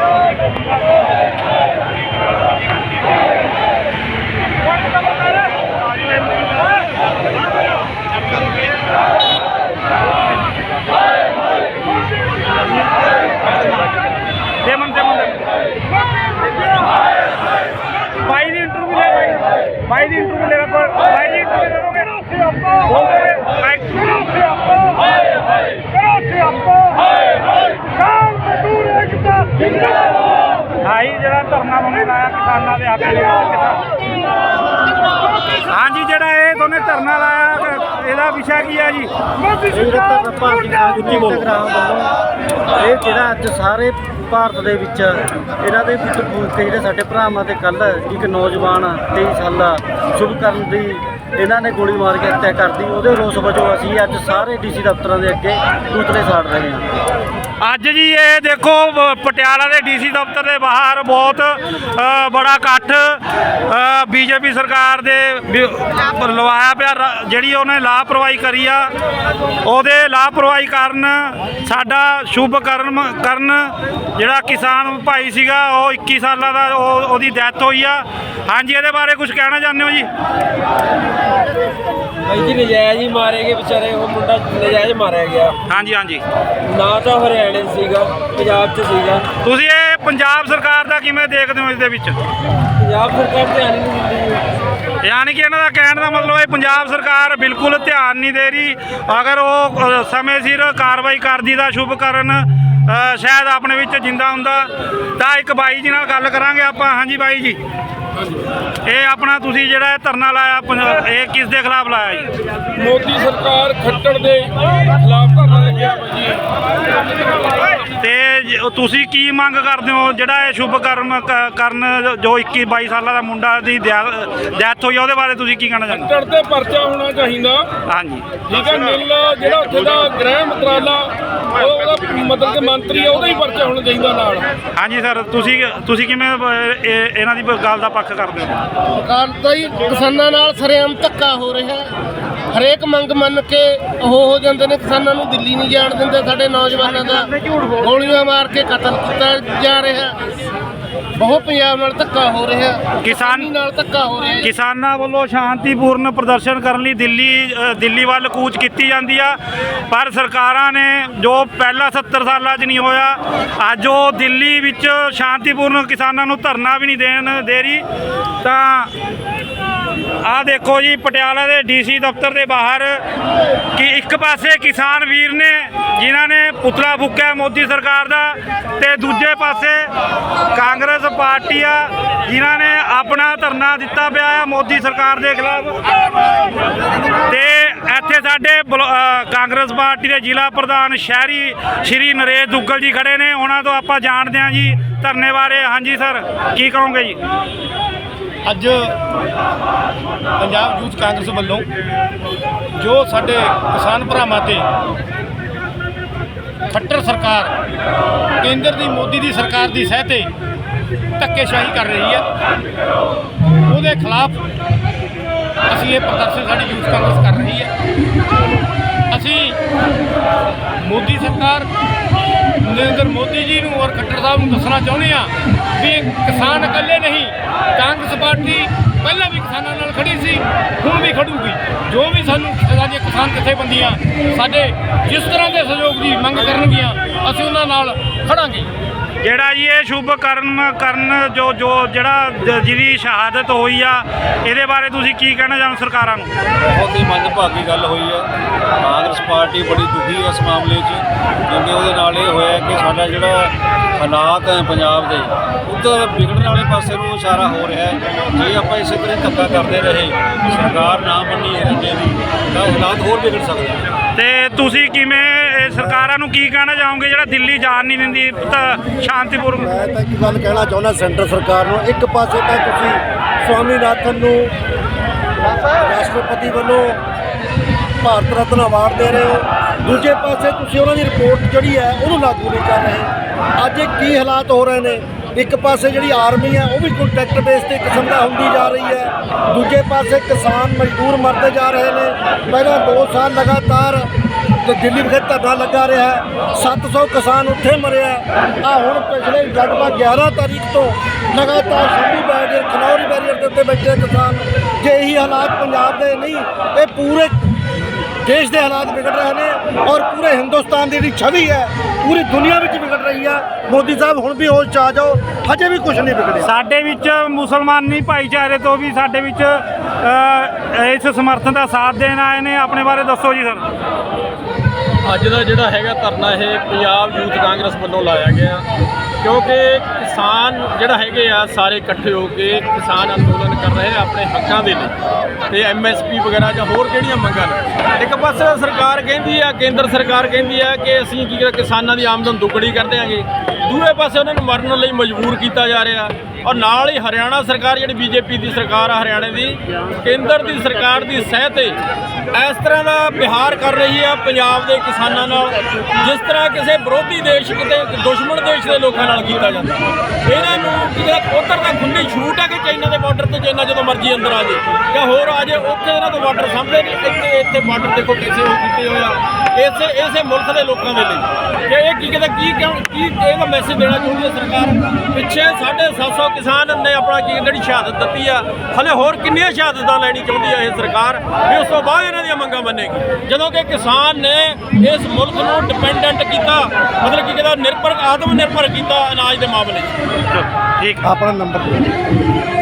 Hãy subscribe cho ਹਾਂਜੀ ਜਿਹੜਾ ਇਹ ਦੋਨੇ ਧਰਨਾ ਲਾਇਆ ਇਹਦਾ ਵਿਸ਼ਾ ਕੀ ਹੈ ਜੀ? ਨਿਰੰਤਰ ਭਾਰਤੀ ਸੰਗਠਨ ਗ੍ਰਾਮ ਵੱਲੋਂ ਇਹ ਜਿਹੜਾ ਅੱਜ ਸਾਰੇ ਭਾਰਤ ਦੇ ਵਿੱਚ ਇਹਨਾਂ ਦੇ ਫੂਕ ਕੇ ਜਿਹੜੇ ਸਾਡੇ ਭਰਾਵਾਂ ਤੇ ਕੱਲ ਇੱਕ ਨੌਜਵਾਨ 23 ਸਾਲਾ ਸ਼ੁਭਕਰਨ ਦੀ ਇਹਨਾਂ ਨੇ ਗੋਲੀ ਮਾਰ ਕੇ ਹੱਤਿਆ ਕਰਦੀ ਉਹਦੇ ਰੋਸ ਵਜੋਂ ਅਸੀਂ ਅੱਜ ਸਾਰੇ ਡੀਸੀ ਦਫ਼ਤਰਾਂ ਦੇ ਅੱਗੇ ਪੁਤਲੇ ਸਾੜ ਰਹੇ ਹਾਂ। ਅੱਜ ਜੀ ਇਹ ਦੇਖੋ ਪਟਿਆਲਾ ਦੇ ਡੀਸੀ ਦਫ਼ਤਰ ਦੇ ਬਾਹਰ ਬਹੁਤ ਬੜਾ ਇਕੱਠ ਬੀਜੇਪੀ ਸਰਕਾਰ ਦੇ ਲਵਾਇਆ ਪਿਆ ਜਿਹੜੀ ਉਹਨੇ ਲਾਪਰਵਾਹੀ ਕਰੀ ਆ ਉਹਦੇ ਲਾਪਰਵਾਹੀ ਕਾਰਨ ਸਾਡਾ ਸ਼ੁਭ ਕਰਮ ਕਰਨ ਜਿਹੜਾ ਕਿਸਾਨ ਭਾਈ ਸੀਗਾ ਉਹ 21 ਸਾਲਾਂ ਦਾ ਉਹ ਉਹਦੀ ਡੈਥ ਹੋਈ ਆ। ਹਾਂਜੀ ਇਹਦੇ ਬਾਰੇ ਕੁਝ ਕਹਿਣਾ ਚਾਹੁੰਦੇ ਹੋ ਜੀ? ਭਾਈ ਜੀ ਨਜਾਇਜ਼ ਹੀ ਮਾਰੇ ਗਏ ਵਿਚਾਰੇ ਉਹ ਮੁੰਡਾ ਨਜਾਇਜ਼ ਮਾਰਿਆ ਗਿਆ। ਹਾਂਜੀ ਹਾਂਜੀ। ਨਾ ਤਾਂ ਹਰਿਆਣੇ 'ਚ ਸੀਗਾ ਪੰਜਾਬ 'ਚ ਸੀਗਾ। ਤੁਸੀਂ ਇਹ ਪੰਜਾਬ ਸਰਕਾਰ ਦਾ ਕਿਵੇਂ ਦੇਖਦੇ ਹੋ ਇਸ ਦੇ ਵਿੱਚ? ਪੰਜਾਬ ਸਰਕਾਰ ਧਿਆਨ ਨਹੀਂ ਦਿੰਦੀ ਯਾਨੀ ਕਿ ਇਹਨਾਂ ਦਾ ਕਹਿਣ ਦਾ ਮਤਲਬ ਹੈ ਪੰਜਾਬ ਸਰਕਾਰ ਬਿਲਕੁਲ ਧਿਆਨ ਨਹੀਂ ਦੇ ਰਹੀ। ਅਗਰ ਉਹ ਸਮੇਂ ਸਿਰ ਕਾਰਵਾਈ ਕਰਦੀ ਤਾਂ ਸ਼ੁਭ ਕਰਨ ਸ਼ਾਇਦ ਆਪਣੇ ਵਿੱਚ ਜਿੰਦਾ ਹੁੰਦਾ। ਤਾਂ ਇੱਕ ਬਾਈ ਜੀ ਨਾਲ ਗੱਲ ਕਰਾਂਗੇ ਆਪਾਂ। ਹਾਂਜੀ ਬਾਈ ਜੀ। ਇਹ ਆਪਣਾ ਤੁਸੀਂ ਜਿਹੜਾ ਇਹ ਧਰਨਾ ਲਾਇਆ ਪੰਜ- ਇਹ ਕਿਸ ਦੇ ਖਿਲਾਫ ਲਾਇਆ ਜੀ? ਮੋਦੀ ਸਰਕਾਰ ਖੱਟੜ ਦੇ ਖਿਲਾਫ ਧਰਨਾ ਲੱਗਿਆ। ਭਾਈ ਤੇ ਜ- ਤੁਸੀਂ ਕੀ ਮੰਗ ਕਰਦੇ ਹੋ? ਜਿਹੜਾ ਇਹ ਸ਼ੁਭ ਕਰਮ ਕ- ਕਰਨ ਜੋ 21 22 ਸਾਲਾਂ ਦਾ ਮੁੰਡਾ ਦੀ ਡੈਥ ਹੋਈ ਆ, ਉਹਦੇ ਬਾਰੇ ਤੁਸੀਂ ਕੀ ਕਹਿਣਾ ਚਾਹੁੰਦੇ ਖੱਟੜ ਤੇ ਪਰਚਾ ਹੋਣਾ ਚਾਹੀਦਾ। ਹਾਂਜੀ। ਠੀਕ ਹੈ ਨਿਲ ਜਿਹੜਾ ਉੱਥੇ ਦਾ ਗ੍ਰਹਿ ਮੰਤਰਾਲਾ ਉਹ ਉਹਦਾ ਮਤਲਬ ਕਿ ਮੰਤਰੀ ਆ, ਉਹਦਾ ਹੀ ਪਰਚਾ ਹੋਣਾ ਚਾਹੀਦਾ ਨਾਲ। ਹਾਂਜੀ ਸਰ ਤੁਸੀਂ ਤੁਸੀਂ ਕਿਵੇਂ ਇਹ- ਇਹਨਾਂ ਦੀ ਗੱਲ ਦਾ ਪੱਖ ਕਰਦੇ ਹੋ? ਸਰਕਾਰ ਦਾ ਹੀ ਕਿਸਾਨਾਂ ਨਾਲ ਸਰੇਆਮ ਧੱਕਾ ਹੋ ਰਿਹਾ। ਹੈ। ਹਰੇਕ ਮੰਗ ਮੰਨ ਕੇ ਉਹ ਹੋ ਜਾਂਦੇ ਨੇ ਕਿਸਾਨਾਂ ਨੂੰ ਦਿੱਲੀ ਨਹੀਂ ਜਾਣ ਦਿੰਦੇ ਸਾਡੇ ਨੌਜਵਾਨਾਂ ਦਾ ਗੋਲੀਆਂ ਮਾਰ ਕੇ ਕਤਲ ਕੀਤਾ ਜਾ ਰਿਹਾ। ਬਹੁਤ ਪੰਜਾਬ ਨਾਲ ਧੱਕਾ ਹੋ ਰਿਹਾ। ਕਿਸਾਨ ਨਾਲ ਧੱਕਾ ਹੋ ਰਿਹਾ। ਕਿਸਾਨਾਂ ਵੱਲੋਂ ਸ਼ਾਂਤੀਪੂਰਨ ਪ੍ਰਦਰਸ਼ਨ ਕਰਨ ਲਈ ਦਿੱਲੀ ਦਿੱਲੀ ਵੱਲ ਕੂਚ ਕੀਤੀ ਜਾਂਦੀ ਆ ਪਰ ਸਰਕਾਰਾਂ ਨੇ ਜੋ ਪਹਿਲਾ 70 ਸਾਲਾਂ 'ਚ ਨਹੀਂ ਹੋਇਆ ਅੱਜ ਉਹ ਦਿੱਲੀ ਵਿੱਚ ਸ਼ਾਂਤੀਪੂਰਨ ਕਿਸਾਨਾਂ ਨੂੰ ਧਰਨਾ ਵੀ ਨਹੀਂ ਦੇਣ ਦੇ ਰਹੀ ਤਾਂ ਆ ਦੇਖੋ ਜੀ, ਪਟਿਆਲਾ ਦੇ ਡੀਸੀ ਦਫ਼ਤਰ ਦੇ ਬਾਹਰ ਕਿ ਇੱਕ ਪਾਸੇ ਕਿਸਾਨ ਵੀਰ ਨੇ, ਜਿਨ੍ਹਾਂ ਨੇ ਪੁਤਲਾ ਫੂਕਿਆ ਮੋਦੀ ਸਰਕਾਰ ਦਾ ਤੇ ਦੂਜੇ ਪਾਸੇ ਕਾਂਗਰਸ ਪਾਰਟੀ ਆ, ਜਿਨ੍ਹਾਂ ਨੇ ਆਪਣਾ ਧਰਨਾ ਦਿੱਤਾ ਪਿਆ ਹੈ ਮੋਦੀ ਸਰਕਾਰ ਦੇ ਖਿਲਾਫ। ਤੇ ਇੱਥੇ ਸਾਡੇ ਬਲੋ- ਕਾਂਗਰਸ ਪਾਰਟੀ ਦੇ ਜ਼ਿਲ੍ਹਾ ਪ੍ਰਧਾਨ ਸ਼ਹਿਰੀ ਸ਼੍ਰੀ ਨਰੇਸ਼ ਦੁੱਗਲ ਜੀ ਖੜੇ ਨੇ, ਉਹਨਾਂ ਤੋਂ ਆਪਾਂ ਜਾਣਦੇ ਹਾਂ ਜੀ। ਧਰਨੇ ਬਾਰੇ ਹਾਂਜੀ ਸਰ, ਕੀ ਕਹੋਗੇ ਜੀ? ਅੱਜ ਪੰਜਾਬ ਯੂਥ ਕਾਂਗਰਸ ਵੱਲੋਂ ਜੋ ਸਾਡੇ ਕਿਸਾਨ ਭਰਾਵਾਂ ਤੇ ਖੱਟਰ ਸਰਕਾਰ, ਕੇਂਦਰ ਦੀ, ਮੋਦੀ ਦੀ ਸਰਕਾਰ ਦੀ ਸਹਿ ਤੇ ਧੱਕੇਸ਼ਾਹੀ ਕਰ ਰਹੀ ਹੈ। ਉਹਦੇ ਖਿਲਾਫ ਅਸੀਂ ਇਹ ਪ੍ਰਦਰਸ਼ਨ ਸਾਡੀ ਯੂਥ ਕਾਂਗਰਸ ਕਰ ਰਹੀ ਹੈ। ਅਸੀਂ ਮੋਦੀ ਸਰਕਾਰ, ਨਰਿੰਦਰ ਮੋਦੀ ਔਰ ਖੱਟਰ ਸਾਹਿਬ ਨੂੰ ਦੱਸਣਾ ਚਾਹੁੰਦੇ ਆ ਵੀ ਕਿਸਾਨ ਇਕੱਲੇ ਨਹੀਂ, ਕਾਂਗਰਸ ਪਾਰਟੀ ਪਹਿਲਾਂ ਵੀ ਕਿਸਾਨਾਂ ਨਾਲ ਖੜੀ ਸੀ, ਹੁਣ ਵੀ ਖੜੂਗੀ। ਜੋ ਵੀ ਸਾਨੂੰ ਸਾਡੀਆਂ ਕਿਸਾਨ ਜਥੇਬੰਦੀਆਂ ਸਾਡੇ ਜਿਸ ਤਰ੍ਹਾਂ ਦੇ ਸਹਿਯੋਗ ਦੀ ਮੰਗ ਕਰਨਗੀਆਂ, ਅਸੀਂ ਉਹਨਾਂ ਨਾਲ ਖੜਾਂਗੇ। ਜਿਹੜਾ ਜੀ ਇਹ ਸ਼ੁਭ ਕਰਮ ਕਰਨ ਜੋ ਜੋ ਜਿਹੜਾ ਜਿਹਦੀ ਸ਼ਹਾਦਤ ਹੋਈ ਆ, ਇਹਦੇ ਬਾਰੇ ਤੁਸੀਂ ਕੀ ਕਹਿਣਾ ਚਾਹੁੰਦੇ ਸਰਕਾਰਾਂ ਨੂੰ? ਬਹੁਤ ਹੀ ਮੰਦਭਾਗੀ ਗੱਲ ਹੋਈ ਆ। ਕਾਂਗਰਸ ਪਾਰਟੀ ਬੜੀ ਦੁਖੀ ਹੈ ਇਸ ਮਾਮਲੇ 'ਚ ਕਿਉਂਕਿ ਉਹਦੇ ਨਾਲ ਇਹ ਹੋਇਆ ਕਿ ਸਾਡਾ ਜਿਹੜਾ ਹਾਲਾਤ ਹੈ ਪੰਜਾਬ ਦੇ, ਉੱਧਰ ਵਿਗੜਨ ਵਾਲੇ ਪਾਸੇ ਨੂੰ ਇਸ਼ਾਰਾ ਹੋ ਰਿਹਾ ਹੈ। ਜੇ ਆਪਾਂ ਇਸੇ ਤਰ੍ਹਾਂ ਧੱਕਾ ਕਰਦੇ ਰਹੇ, ਸਰਕਾਰ ਨਾ ਮੰਨੀ ਰੰਗੇ ਦੀ, ਤਾਂ ਹਾਲਾਤ ਹੋਰ ਵਿਗੜ ਸਕਦੇ ਨੇ। ਤੇ ਤੁਸੀਂ ਕਿਵੇਂ, ਇਹ ਸਰਕਾਰਾਂ ਨੂੰ ਕੀ ਕਹਿਣਾ ਚਾਹੋਗੇ ਜਿਹੜਾ ਦਿੱਲੀ ਜਾਣ ਨਹੀਂ ਦਿੰਦੀ, ਤਾਂ ਸ਼ਾਂਤੀਪੂਰਨ ਮੈਂ ਤਾਂ ਇੱਕ ਗੱਲ ਕਹਿਣਾ ਚਾਹੁੰਦਾ ਸੈਂਟਰ ਸਰਕਾਰ ਨੂੰ, ਇੱਕ ਪਾਸੇ ਤਾਂ ਤੁਸੀਂ ਸਵਾਮੀਨਾਥਨ ਨੂੰ ਰਾਸ਼ਟਰਪਤੀ ਵੱਲੋਂ ਭਾਰਤ ਰਤਨ ਅਵਾਰਡ ਦੇ ਰਹੇ ਹੋ, ਦੂਜੇ ਪਾਸੇ ਤੁਸੀਂ ਉਹਨਾਂ ਦੀ ਰਿਪੋਰਟ ਜਿਹੜੀ ਹੈ, ਉਹਨੂੰ ਲਾਗੂ ਨਹੀਂ ਕਰ ਰਹੇ। ਅੱਜ ਇਹ ਕੀ ਹਾਲਾਤ ਹੋ ਰਹੇ ਨੇ? ਇੱਕ ਪਾਸੇ ਜਿਹੜੀ ਆਰਮੀ ਹੈ ਉਹ ਵੀ ਕੰਟਰੈਕਟ ਬੇਸ ਤੇ ਕਿਸਮ ਦਾ ਹੁੰਦੀ ਜਾ ਰਹੀ ਹੈ। ਦੂਜੇ ਪਾਸੇ ਕਿਸਾਨ ਮਜ਼ਦੂਰ ਮਰਦੇ ਜਾ ਰਹੇ ਨੇ। ਪਹਿਲਾਂ 2 ਸਾਲ ਲਗਾਤਾਰ ਦ- ਦਿੱਲੀ ਵਿਖੇ ਧਰਨਾ ਲੱਗਾ ਰਿਹਾ ਹੈ। 700 ਕਿਸਾਨ ਉੱਥੇ ਮਰਿਆ ਆ। ਹੁਣ ਪਿਛਲੇ ਲਗਭਗ 11 ਤਾਰੀਖ ਤੋਂ ਲਗਾਤਾਰ ਸੰਭੂ ਬੈਰੀਅਰ ਖਨੌਰੀ ਬੈਰੀਅਰ ਦੇ ਉੱਤੇ ਬੈਠੇ ਕਿਸਾਨ। ਜੇ ਇਹੀ ਹਾਲਾਤ ਪੰਜਾਬ ਦੇ ਨਹੀਂ, ਇਹ ਪੂਰੇ ਦੇਸ਼ ਦੇ ਹਾਲਾਤ ਵਿਗੜ ਰਹੇ ਨੇ ਔਰ ਪੂਰੇ ਹਿੰਦੁਸਤਾਨ ਦੀ ਜਿਹੜੀ ਛਵੀ ਹੈ, ਪੂਰੀ ਦੁਨੀਆ ਵਿੱਚ ਰਹੀ ਹੈ ਮੋਦੀ ਸਾਹਿਬ ਹੁਣ ਵੀ ਹੋਸ਼ 'ਚ ਆ ਜਾਓ ਹਜੇ ਵੀ ਕੁਝ ਨਹੀਂ ਵਿਗੜਿਆ। ਸਾਡੇ ਵਿੱਚ ਮੁਸਲਮਾਨੀ ਭਾਈਚਾਰੇ ਤੋਂ ਵੀ ਸਾਡੇ ਵਿੱਚ ਇਸ ਸਮਰਥਨ ਦਾ ਸਾਥ ਦੇਣ ਆਏ ਨੇ। ਆਪਣੇ ਬਾਰੇ ਦੱਸੋ ਜੀ ਸਰ। ਅੱਜ ਦਾ ਜਿਹੜਾ ਹੈਗਾ ਧਰਨਾ ਇਹ ਪੰਜਾਬ ਯੂਥ ਕਾਂਗਰਸ ਵੱਲੋਂ ਲਾਇਆ ਗਿਆ। ਕਿਉਂਕਿ ਕਿਸਾਨ ਜਿਹੜਾ ਹੈਗੇ ਆ, ਸਾਰੇ ਇਕੱਠੇ ਹੋ ਕੇ ਕਿਸਾਨ ਅੰਦੋਲਨ ਕਰ ਰਹੇ ਆ ਆਪਣੇ ਹੱਕਾਂ ਦੇ ਲਈ। ਤੇ ਐਮਐਸਪੀ ਵਗੈਰਾ ਜਾਂ ਹੋਰ ਕਿਹੜੀਆਂ ਮੰਗਾਂ ਨੇ? ਇੱਕ ਪਾਸੇ ਸਰਕਾਰ ਕਹਿੰਦੀ ਆ, ਕੇਂਦਰ ਸਰਕਾਰ ਕਹਿੰਦੀ ਆ ਕਿ ਅਸੀਂ ਕੀ ਕਿਸਾਨਾਂ ਦੀ ਆਮਦਨ ਦੁੱਗਣੀ ਕਰ ਦਿਆਂਗੇ। ਦੂਏ ਪਾਸੇ ਉਹਨਾਂ ਨੂੰ ਮਰਨ ਲਈ ਮਜਬੂਰ ਕੀਤਾ ਜਾ ਰਿਹਾ। ਔਰ ਨਾਲ ਹੀ ਹਰਿਆਣਾ ਸਰਕਾਰ, ਜਿਹੜੀ ਬੀਜੇਪੀ ਦੀ ਸਰਕਾਰ ਆ ਹਰਿਆਣੇ ਦੀ, ਕੇਂਦਰ ਦੀ ਸਰਕਾਰ ਦੀ ਸਹਿ ਤੇ ਇਸ ਤਰ੍ਹਾਂ ਦਾ ਵਿਹਾਰ ਕਰ ਰਹੀ ਆ ਪੰਜਾਬ ਦੇ ਕਿਸਾਨਾਂ ਨਾਲ, ਜਿਸ ਤਰ੍ਹਾਂ ਕਿਸੇ ਵਿਰੋਧੀ ਦੇਸ਼ ਕਿਤੇ, ਦੁਸ਼ਮਣ ਦੇਸ਼ ਦੇ ਲੋਕਾਂ ਨਾਲ ਕੀਤਾ ਜਾਂਦਾ। ਇਹਨਾਂ ਨੂੰ ਕਿਤੇ ਉੱਧਰ ਦਾ ਖੁੱਲੀ ਛੂਟ ਹੈ ਕਿ ਚਾਈਨਾ ਦੇ ਬਾਰਡਰ ਤੇ ਚਾਈਨਾ ਜਦੋਂ ਮਰਜ਼ੀ ਅੰਦਰ ਆ ਜੇ। ਜਾਂ ਹੋਰ ਆ ਜੇ, ਉੱਥੇ ਇਹਨਾਂ ਤੋਂ ਬਾਰਡਰ ਸਾਹਮਣੇ ਨਹੀਂ, ਇੱਥੇ ਇੱਥੇ ਬਾਰਡਰ ਦੇਖੋ ਕਿਸੇ ਹੋ ਕੀਤੇ ਹੋਇਆ ਇਸੇ ਇਸੇ ਮੁਲਕ ਦੇ ਲੋਕਾਂ ਦੇ ਲਈ। ਕਿ ਇਹ ਕੀ ਕਹਿੰਦਾ, ਕੀ ਕਿਉਂ ਕੀ ਇਹਦਾ ਮੈਸੇਜ ਦੇਣਾ ਚਾਹੁੰਦੀ ਹੈ ਸਰਕਾਰ? ਪਿੱਛੇ 750 ਕਿਸਾਨ ਨੇ ਆਪਣਾ ਕੀ ਜਿਹੜੀ ਸ਼ਹਾਦਤ ਦਿੱਤੀ ਆ। ਹਲੇ ਹੋਰ ਕਿੰਨੀਆਂ ਸ਼ਹਾਦਤਾਂ ਲੈਣੀ ਚਾਹੁੰਦੀ ਹੈ ਇਹ ਸਰਕਾਰ? ਵੀ ਉਸ ਤੋਂ ਬਾਅਦ ਇਹਨਾਂ ਦੀਆਂ ਮੰਗਾਂ ਮੰਨੇਗੀ। ਜਦੋਂ ਕਿ ਕਿਸਾਨ ਨੇ ਇਸ ਮੁਲਕ ਨੂੰ ਡਿਪੈਂਡੈਂਟ ਕੀਤਾ, ਮਤਲਬ ਕੀ ਕਹਿੰਦਾ ਨਿਰਭਰ ਆਤਮ ਨਿਰਭਰ ਕੀਤਾ ਅਨਾਜ ਦੇ ਮਾਮਲੇ 'ਚ। ਠੀਕ। ਆਪਣਾ ਨੰਬਰ